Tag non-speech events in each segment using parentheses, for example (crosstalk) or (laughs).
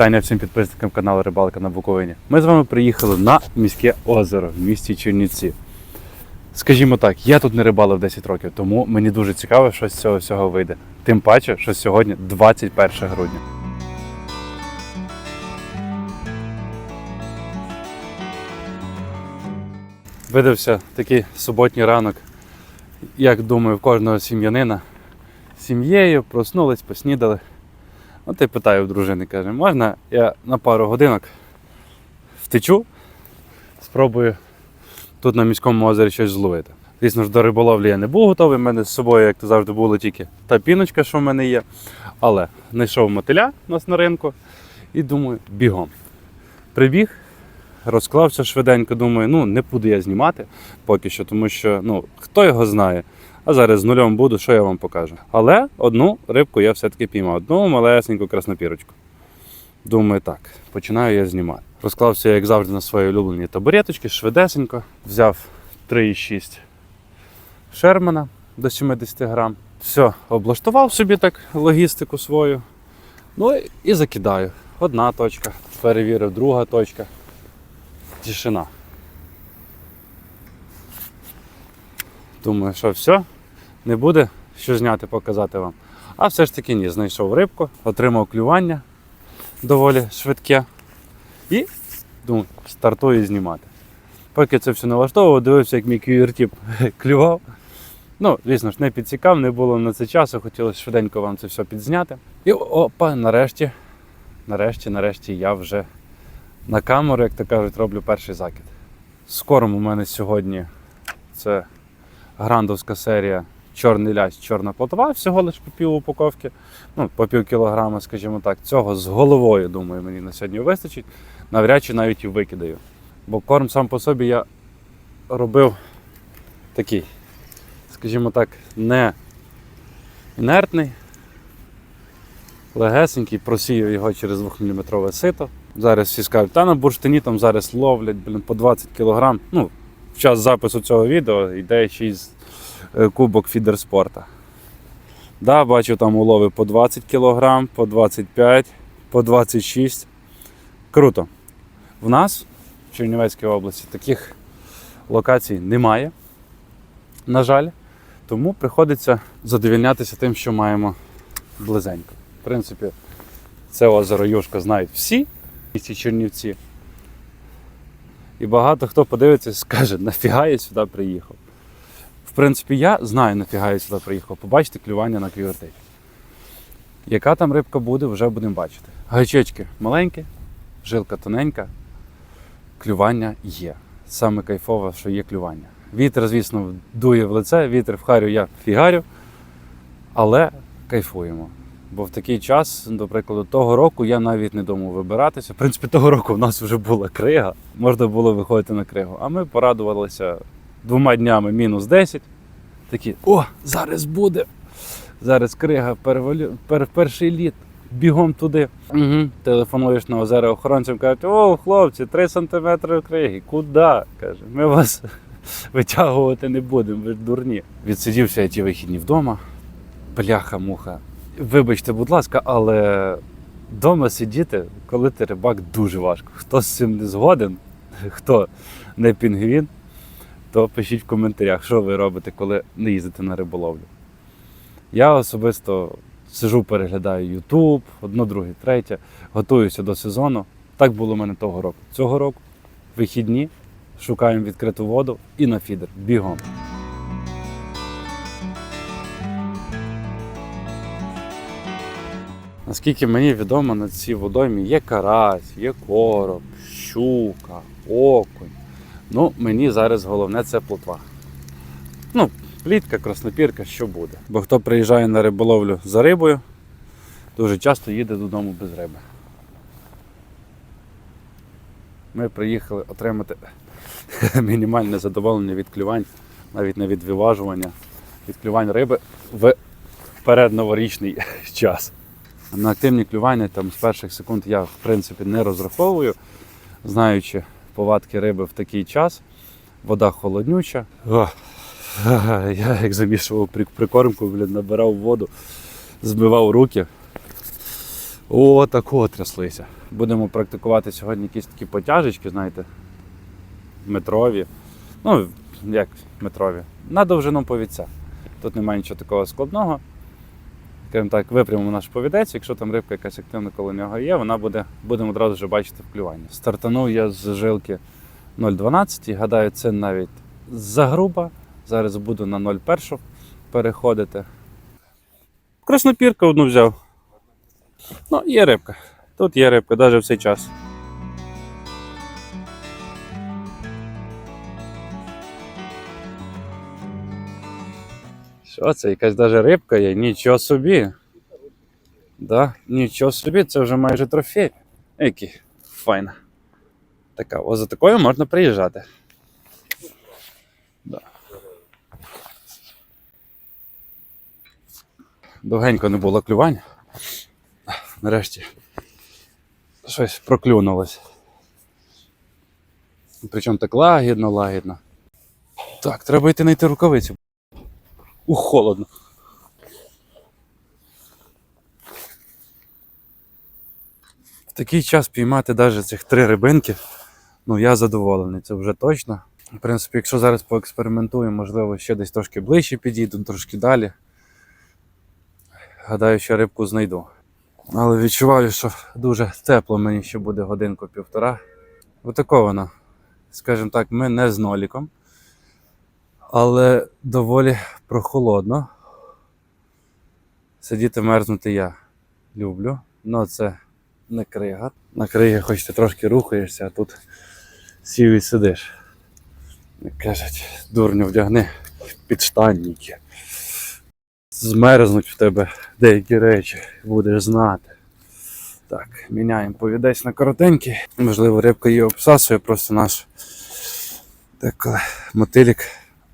Вітання всім підписникам каналу Рибалка на Буковині. Ми з вами приїхали на міське озеро в місті Чернівці. Скажімо так, я тут не рибалив 10 років, тому мені дуже цікаво, що з цього всього вийде. Тим паче, що сьогодні 21 грудня. Видався такий суботній ранок, як думаю, кожного сім'янина. Сім'єю проснулись, поснідали. От я питаю в дружини, каже, можна я на пару годинок втечу, спробую тут на міському озері щось зловити. Звісно ж, до риболовлі я не був готовий, в мене з собою, як то завжди, було тільки та піночка, що в мене є. Але знайшов мотиля у нас на ринку і думаю, бігом. Прибіг, розклався швиденько, думаю, ну не буду я знімати поки що, тому що ну, хто його знає. А зараз з нульом буду, що я вам покажу. Але одну рибку я все-таки піймав, одну малесеньку краснопірочку. Думаю, так, починаю я знімати. Розклався, як завжди, на свої улюблені табуреточки, швидесенько. Взяв 3,6 Шермана до 70 грам. Все, облаштував собі так логістику свою. Ну і закидаю. Одна точка, перевірив, друга точка. Тишина. Думаю, що все, не буде що зняти, показати вам. А все ж таки ні, знайшов рибку, отримав клювання доволі швидке. І думаю, стартую знімати. Поки це все налаштовував, дивився, як мій QR-тіп (laughs) клював. Ну, звісно ж, не підсікав, не було на це часу, хотілося швиденько вам це все підзняти. І опа, нарешті, нарешті, нарешті я вже на камеру, як то кажуть, роблю перший закид. Скором у мене сьогодні це грандовська серія Чорний лясь, чорна плотова, всього лише по пів упаковки, ну, по пів кілограма, скажімо так. Цього з головою, думаю, мені на сьогодні вистачить. Навряд чи навіть і викидаю. Бо корм сам по собі я робив такий, скажімо так, не інертний, легесенький, просіяв його через 2-мм сито. Зараз всі скажуть, та на бурштині там зараз ловлять блін, по 20 кг. Ну, в час запису цього відео йде чийсь е, кубок фідерспорта. Да, бачу там улови по 20 кг, по 25, по 26. Круто. В нас в Чернівецькій області таких локацій немає, на жаль. Тому приходиться задовільнятися тим, що маємо близенько. В принципі, це озеро Юшка знають всі ці Чернівці. І багато хто подивиться і скаже, нафіга я сюди приїхав. В принципі, я знаю, нафіга я сюди приїхав. Побачите клювання на квівертей. Яка там рибка буде, вже будемо бачити. Гачечки маленькі, жилка тоненька, клювання є. Саме кайфове, що є клювання. Вітер, звісно, дує в лице, вітер в харю я фігарю, але кайфуємо. Бо в такий час, до прикладу, того року я навіть не думав вибиратися. В принципі, того року в нас вже була крига, можна було виходити на кригу. А ми порадувалися двома днями мінус 10. Такі, о, зараз буде. Зараз крига, перевалю, пер, перший літ, бігом туди. Угу. Телефонуєш на озеро охоронцям, кажуть, о, хлопці, 3 сантиметри криги. Куди? Каже, ми вас (laughs) витягувати не будемо, ви ж дурні. Відсидівся я ті вихідні вдома. Бляха-муха. Вибачте, будь ласка, але вдома сидіти, коли ти рибак, дуже важко. Хто з цим не згоден, хто не пінгвін, то пишіть в коментарях, що ви робите, коли не їздите на риболовлю. Я особисто сижу, переглядаю YouTube, одно, друге, третє, готуюся до сезону. Так було в мене того року. Цього року вихідні, шукаємо відкриту воду і на фідер. Бігом. Наскільки мені відомо, на цій водоймі є карась, є короб, щука, окунь. Ну, мені зараз головне це плотва. Ну, плітка, краснопірка, що буде. Бо хто приїжджає на риболовлю за рибою, дуже часто їде додому без риби. Ми приїхали отримати (laughs) мінімальне задоволення від клювань, навіть не від виважування, від клювань риби в передноворічний (laughs) час. На активні клювання там з перших секунд я в принципі не розраховую, знаючи повадки риби в такий час. Вода холоднюча. Ох, (laughs) я як замішував прикормку, блін, набирав воду, збивав руки. О, тако тряслися. Будемо практикувати сьогодні якісь такі потяжечки, знаєте, метрові. Ну, як метрові. На довжину повідця. Тут немає нічого такого складного. Скажімо так, випрямимо наш повідець, якщо там рибка якась активна коло нього є, вона буде, будемо одразу вже бачити вклювання. Стартанув я з жилки 0,12 і гадаю, це навіть загруба. Зараз буду на 0,1 переходити. Краснопірка одну взяв. Ну, є рибка. Тут є рибка, навіть в цей час. Що це? Якась даже рибка є? Нічого собі. Да, нічого собі, це вже майже трофей. Який файна. Така, о, за такою можна приїжджати. Да. Довгенько не було клювань. Нарешті щось проклюнулось. Причому так лагідно, лагідно. Так, треба йти знайти рукавицю. Ух, холодно. В такий час піймати навіть цих три рибинки. Ну, я задоволений, це вже точно. В принципі, якщо зараз поекспериментую, можливо, ще десь трошки ближче підійду, трошки далі. Гадаю, що рибку знайду. Але відчуваю, що дуже тепло мені ще буде годинку-півтора. Отако воно. Скажімо так, ми не з ноліком. Але доволі прохолодно. Сидіти мерзнути я люблю. Ну це не крига. На кригі хоч ти трошки рухаєшся, а тут сів і сидиш. Як кажуть, дурню вдягни підштанники. Змерзнуть в тебе деякі речі, будеш знати. Так, міняємо повідець на коротенький. Можливо, рибка її обсасує, просто наш деколи мотилік,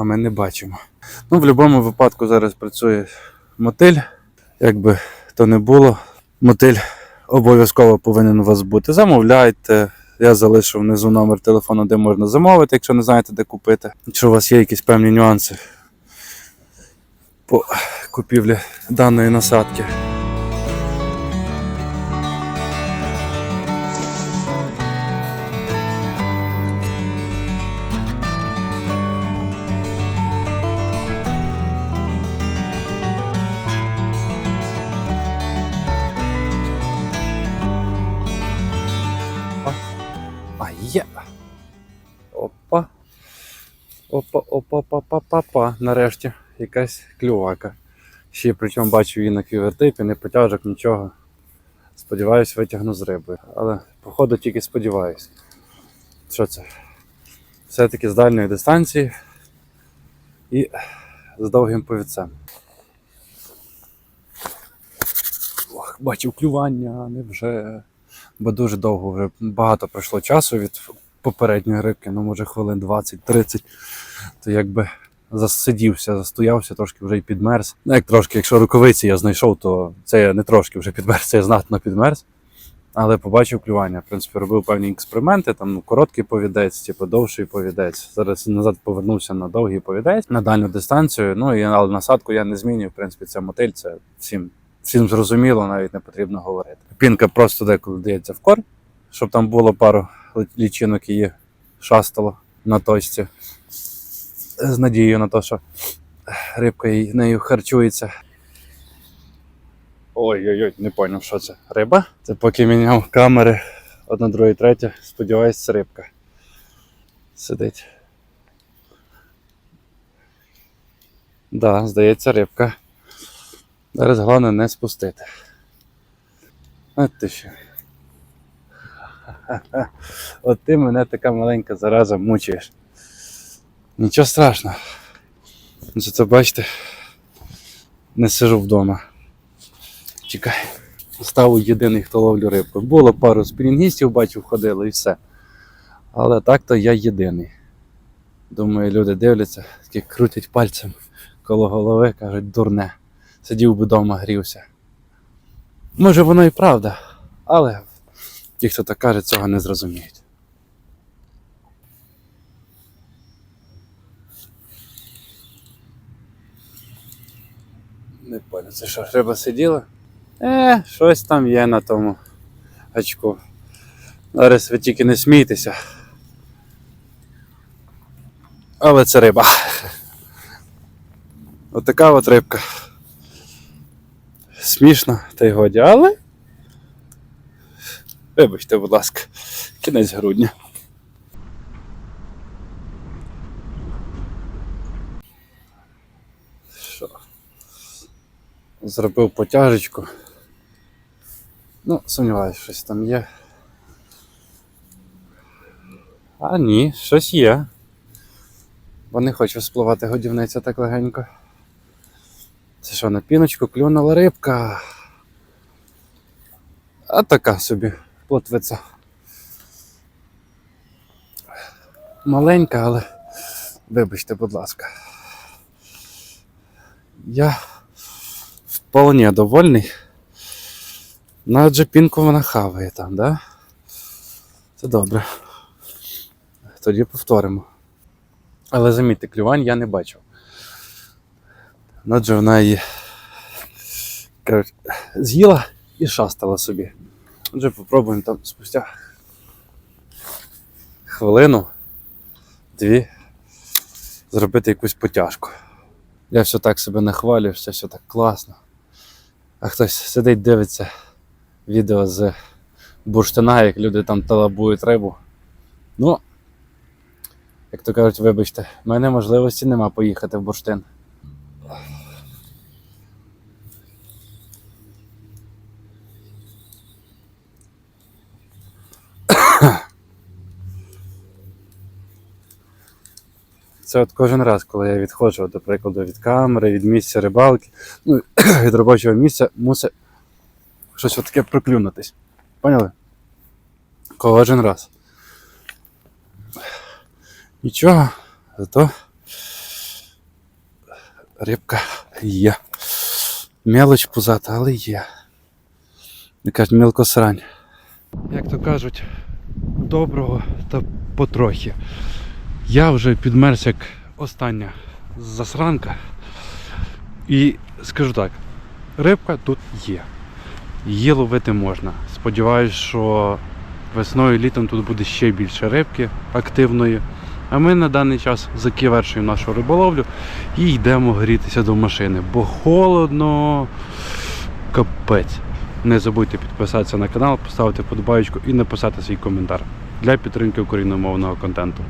а ми не бачимо. Ну, в будь-якому випадку зараз працює мотиль. Якби то не було, мотиль обов'язково повинен у вас бути. Замовляйте. Я залишу внизу номер телефону, де можна замовити, якщо не знаєте, де купити. Якщо у вас є якісь певні нюанси по купівлі даної насадки. Опа, опа, опа, опа, опа. Нарешті якась клювака. Ще причому бачу її на квівертипі, не потяжок, нічого. Сподіваюсь, витягну з рибою. Але, походу, тільки сподіваюсь. Що це? Все-таки з дальньої дистанції і з довгим повідцем. Ох, бачив клювання, невже. Бо дуже довго вже багато пройшло часу від попередньої рибки, ну може хвилин 20-30, то якби засидівся, застоявся, трошки вже й підмерз. Ну, як трошки, якщо рукавиці я знайшов, то це я не трошки вже підмерз, це я знатно підмерз. Але побачив клювання. В принципі, робив певні експерименти, там ну, короткий повідець, типу довший повідець. Зараз назад повернувся на довгий повідець, на дальню дистанцію. Ну і але насадку я не змінюю. В принципі, це мотиль, це всім, всім зрозуміло, навіть не потрібно говорити. Пінка просто деколи дається в кор, щоб там було пару лічинок її шастало на точці. З надією на те, що рибка нею харчується. Ой-ой-ой, не поняв, що це. Риба? Це поки міняв камери. Одна, друга, третя. Сподіваюсь, це рибка. Сидить. Да, здається, рибка. Зараз головне не спустити. От ти що. От ти мене така маленька зараза мучаєш. Нічого страшного. Зато бачите, не сижу вдома. Чекай. Став єдиний, хто ловлю рибку. Було пару спінінгістів, бачив, ходили і все. Але так-то я єдиний. Думаю, люди дивляться, такі крутять пальцем коло голови, кажуть, дурне. Сидів би вдома, грівся. Може, воно і правда, але ті, хто так каже, цього не зрозуміють. Не понял, це що, риба сиділа? Е, щось там є на тому гачку. Зараз ви тільки не смійтеся. Але це риба. Отака от рибка. Смішно, та й годі, але. Вибачте, будь ласка, кінець грудня. Що? Зробив потяжечку. Ну, сумніваюся, щось там є. А ні, щось є. Бо не хочу спливати годівниця так легенько. Це що, на піночку клюнула рибка. А така собі плотвиця. Маленька, але вибачте, будь ласка. Я вполне довольний. На адже пінку вона хаває там, да? Це добре. Тоді повторимо. Але замітьте, клювань я не бачив. Ну, Адже вона її з'їла і шастала собі. Отже, попробуємо там спустя хвилину, дві, зробити якусь потяжку. Я все так себе нахвалюю, що все так класно. А хтось сидить, дивиться відео з бурштина, як люди там талабують рибу. Ну, як то кажуть, вибачте, в мене можливості нема поїхати в бурштин. Це от кожен раз, коли я відходжу, до прикладу, від камери, від місця рибалки, (clears throat) ну, (clears throat) від робочого місця, мусить щось таке проклюнутись. Поняли? Кожен раз. Нічого, зато рибка є. Мелоч пузата, але є. Не кажуть, мілко. Як то кажуть, доброго та потрохи. Я вже підмерз як остання засранка. І скажу так, рибка тут є. Її ловити можна. Сподіваюсь, що весною літом тут буде ще більше рибки активної. А ми на даний час закінчуємо нашу риболовлю і йдемо грітися до машини, бо холодно капець. Не забудьте підписатися на канал, поставити подобаєчку і написати свій коментар для підтримки україномовного контенту.